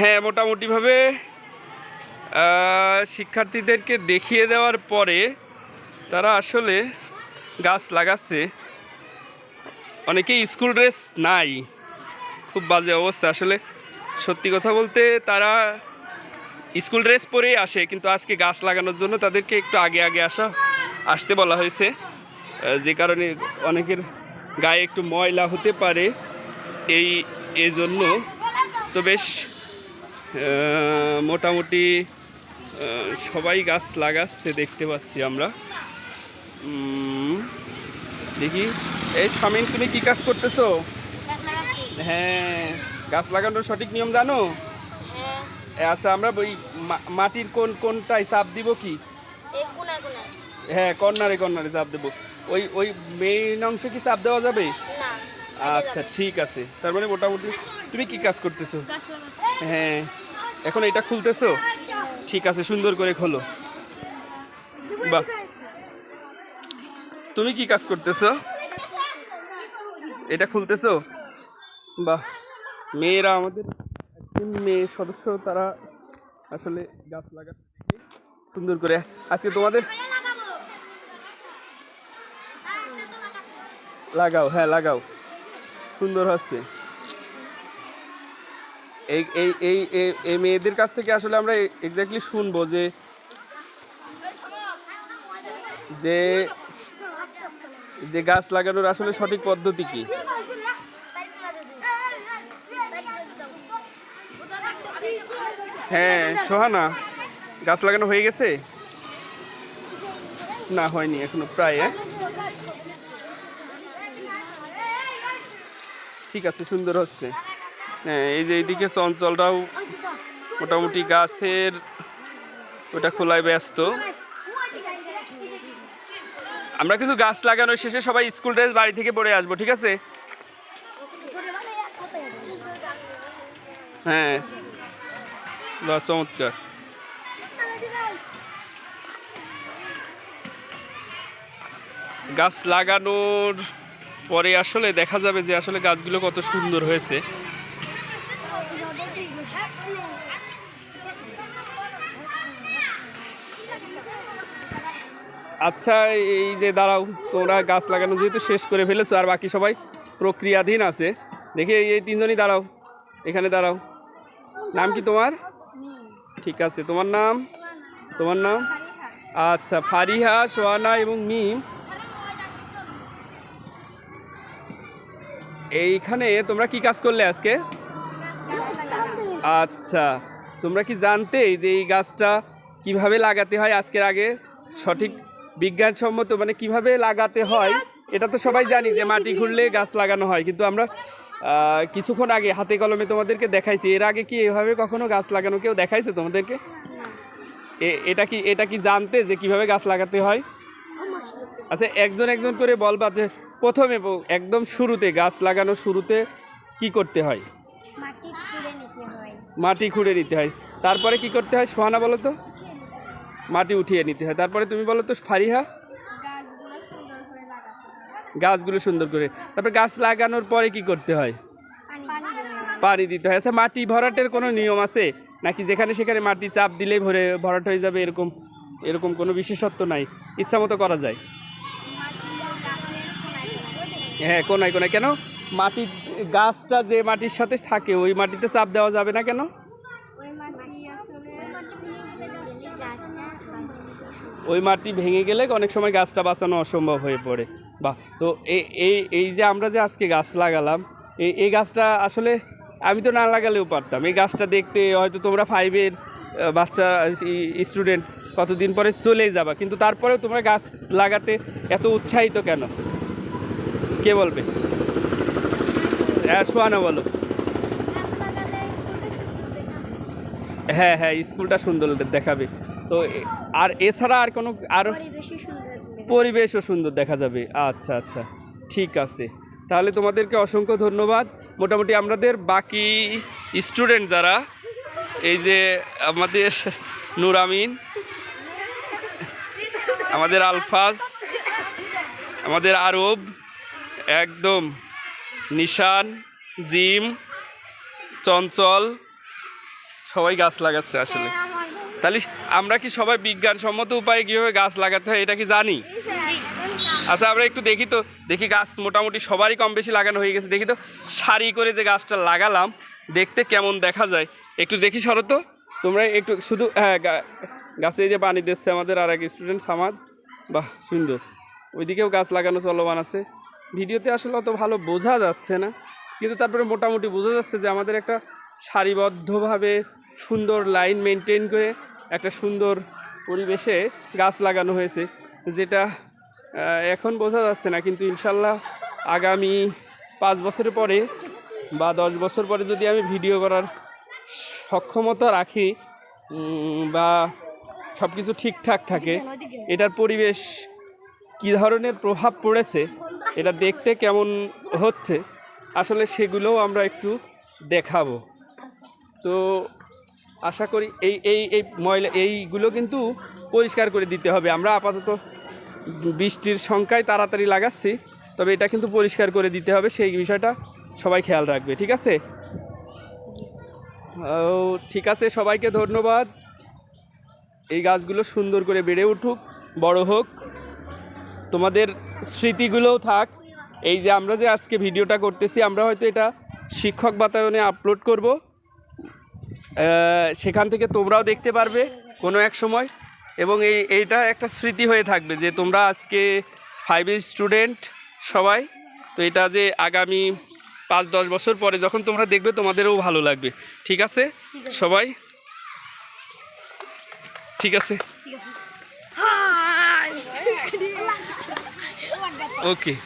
হ্যাঁ মোটামুটিভাবে শিক্ষার্থীদেরকে দেখিয়ে দেওয়ার পরে তারা আসলে গাছ লাগাচ্ছে। অনেকেই স্কুল ড্রেস নাই। খুব বাজে অবস্থা। আসলে সত্যি কথা বলতে তারা স্কুল ড্রেস পরেই আসে, কিন্তু আজকে গাছ লাগানোর জন্য তাদেরকে একটু আগে আগে আসা, আসতে বলা হয়েছে। যে কারণে অনেকের গায়ে একটু ময়লা হতে পারে। এই, এজন্য তো বেশ মোটামুটি সবাই গাছ লাগাচ্ছে দেখতে পাচ্ছি আমরা। দেখি। এই সামিন তুমি কি কাজ করতেছো? হ্যাঁ গাছ লাগানোর সঠিক নিয়ম জানো? হ্যাঁ। আচ্ছা আমরা ওই মাটির কোন কোনটায় চাপ দিব কি? হ্যাঁ কর্নারে কর্নারে চাপ দেবো। ওই ওই মেইন অংশে কি চাপ দেওয়া যাবে? আচ্ছা ঠিক আছে। তার মানে মোটামুটি তুমি কি কাজ করতেছো? হ্যাঁ। এখন এটা খুলতেছো? ঠিক আছে, সুন্দর করে খোলো। বাহ। তুমি কি কাজ করতেছো? এটা খুলতেছো? বাহ। মেয়েরা আমাদের, একজন মেয়ে সদস্য, তারা আসলে গাছ লাগাচ্ছে সুন্দর করে। আজকে তোমাদের লাগাও হ্যাঁ লাগাও। সুন্দর হচ্ছে। এই এই এই, এই- মেয়েদের কাছ থেকে আসলে আমরা এক্স্যাক্টলি শুনব যে যে যে গাছ লাগানোর আসলে সঠিক পদ্ধতি কি? হ্যাঁ সোহানা, গাছ লাগানো হয়ে গেছে? না, হয়নি, এখনও প্রায় হ্যাঁ? ঠিক আছে, সুন্দর হচ্ছে। এই যে এইদিকে চঞ্চলটাও মোটামুটি গাছের ওটা খোলায় ব্যস্ত। আমরা কিন্তু গাছ লাগানোর শেষে সবাই স্কুল ড্রেস বাড়ি থেকে পরে আসব, ঠিক আছে? হ্যাঁ বা চমৎকার। গাছ লাগানোর পরে আসলে দেখা যাবে যে আসলে গাছগুলো কত সুন্দর হয়েছে। আচ্ছা এই যে দাঁড়াও, তোমরা গাছ লাগানো যেহেতু শেষ করে ফেলেছো, আর বাকি সবাই প্রক্রিয়াধীন আছে। দেখি এই- তিনজনই দাঁড়াও, এখানে দাঁড়াও। নাম কি তোমার? ঠিক আছে, তোমার নাম? তোমার নাম? আচ্ছা ফারিহা, সোহানা এবং মিম। এইখানে তোমরা কি কাজ করলে আজকে? আচ্ছা তোমরা কি জানতে যে এই গাছটা কীভাবে লাগাতে হয় আজকের আগে? সঠিক বিজ্ঞানসম্মত মানে কীভাবে লাগাতে হয়? এটা তো সবাই জানি যে মাটি ঘুরলে গাছ লাগানো হয়, কিন্তু আমরা কিছুক্ষণ আগে হাতে কলমে তোমাদেরকে দেখাইছি। এর আগে কি এভাবে কখনো গাছ লাগানো কেউ দেখাইছে তোমাদেরকে? এটা কি এটা কি জানতে যে কীভাবে গাছ লাগাতে হয়? আচ্ছা একজন একজন করে বলবা যে প্রথমে একদম শুরুতে গাছ লাগানো শুরুতে কি করতে হয়। মাটি খুঁড়ে নিতে হয়। তারপরে কি করতে হয়? সোহানা বলো তো? মাটি উঠিয়ে নিতে হয়। তারপরে তুমি বলো তো ফারিহা? গাছগুলো সুন্দর করে। গাছগুলো সুন্দর করে তারপরে গাছ লাগানোর পরে কি করতে হয়? হয় পানি দিতে হয়। আচ্ছা মাটি ভরাটের কোনো নিয়ম আছে? নাকি যেখানে সেখানে মাটি চাপ দিলেই ভরে ভরাট হয়ে যাবে এরকম এরকম কোনো বিশেষত্ব নাই? ইচ্ছা মতো করা যায়। হ্যাঁ কোনায় কোনায়। কেন? মাটি গাছটা যে মাটির সাথে থাকে, ওই মাটিতে চাপ দেওয়া যাবে না কেন? ওই মাটি ভেঙে গেলে অনেক সময় গাছটা বাঁচানো অসম্ভব হয়ে পড়ে। বাহ, তো এই এই যে আমরা যে আজকে গাছ লাগালাম এই এই গাছটা আসলে আমি তো না লাগালেও পারতাম। এই গাছটা দেখতে হয়তো তোমরা ফাইভের বাচ্চা স্টুডেন্ট কতদিন পরে চলেই যাবা, কিন্তু তারপরেও তোমরা গাছ লাগাতে এত উৎসাহিত কেন? কে বলবে? সোয়ানা বলো। হ্যাঁ হ্যাঁ স্কুলটা সুন্দর দেখাবে। তো আর এছাড়া আর কোনো আর পরিবেশও সুন্দর দেখা যাবে। আচ্ছা আচ্ছা ঠিক আছে। তাহলে তোমাদেরকে অসংখ্য ধন্যবাদ। মোটামুটি আমাদের বাকি স্টুডেন্ট যারা এই যে আমাদের নুরামিন আমাদের আলফাজ আমাদের আরব একদম। নিশান জিম চঞ্চল সবাই গাছ লাগাচ্ছে আসলে। হ্যাঁ, তাহলে আমরা কি সবাই বিজ্ঞানসম্মত উপায়ে কীভাবে গাছ লাগাতে হয় এটা কি জানি? আচ্ছা আমরা একটু দেখি তো দেখি গাছ মোটামুটি সবারই কম বেশি লাগানো হয়ে গেছে। দেখি তো সারি করে যে গাছটা লাগালাম দেখতে কেমন দেখা যায়? একটু দেখি শরত তোমরা একটু শুধু হ্যাঁ গাছে এই যে পানি দিচ্ছে আমাদের আর এক স্টুডেন্ট সামাদ। বাহ সুন্দর। ওইদিকেও গাছ লাগানো চলমান আছে। ভিডিওতে আসলে অত ভালো বোঝা যাচ্ছে না। কিন্তু তারপরে মোটামুটি বোঝা যাচ্ছে যে আমাদের একটা সারিবদ্ধভাবে সুন্দর লাইন মেনটেন করে একটা সুন্দর পরিবেশে গাছ লাগানো হয়েছে যেটা এখন বোঝা যাচ্ছে না। কিন্তু ইনশাল্লাহ আগামী পাঁচ বছর পরে বা দশ বছর পরে যদি আমি ভিডিও করার সক্ষমতা রাখি বা সব কিছু ঠিকঠাক থাকে এটার পরিবেশ কী ধরনের প্রভাব পড়েছে এটা দেখতে কেমন হচ্ছে? আসলে সেগুলোও আমরা একটু দেখাবো। তো আশা করি এই এই এই ময়লা, এইগুলো কিন্তু পরিষ্কার করে দিতে হবে। আমরা আপাতত বৃষ্টির সংখ্যায় তাড়াতাড়ি লাগাচ্ছি, তবে এটা কিন্তু পরিষ্কার করে দিতে হবে। সেই বিষয়টা সবাই খেয়াল রাখবে, ঠিক আছে? ও, ঠিক আছে, সবাইকে ধন্যবাদ। এই গাছগুলো সুন্দর করে বেড়ে উঠুক, বড় হোক। তোমাদের স্মৃতিগুলোও থাক। এই যে আমরা যে আজকে ভিডিওটা করতেছি আমরা হয়তো এটা শিক্ষক বাতায়নে আপলোড করব। সেখান থেকে তোমরাও দেখতে পারবে কোনো এক সময়। এবং এই এইটা একটা স্মৃতি হয়ে থাকবে যে তোমরা আজকে ফাইভের স্টুডেন্ট সবাই। তো এটা যে আগামী পাঁচ দশ বছর পরে যখন তোমরা দেখবে তোমাদেরও ভালো লাগবে। ঠিক আছে? সবাই? ঠিক আছে। okay.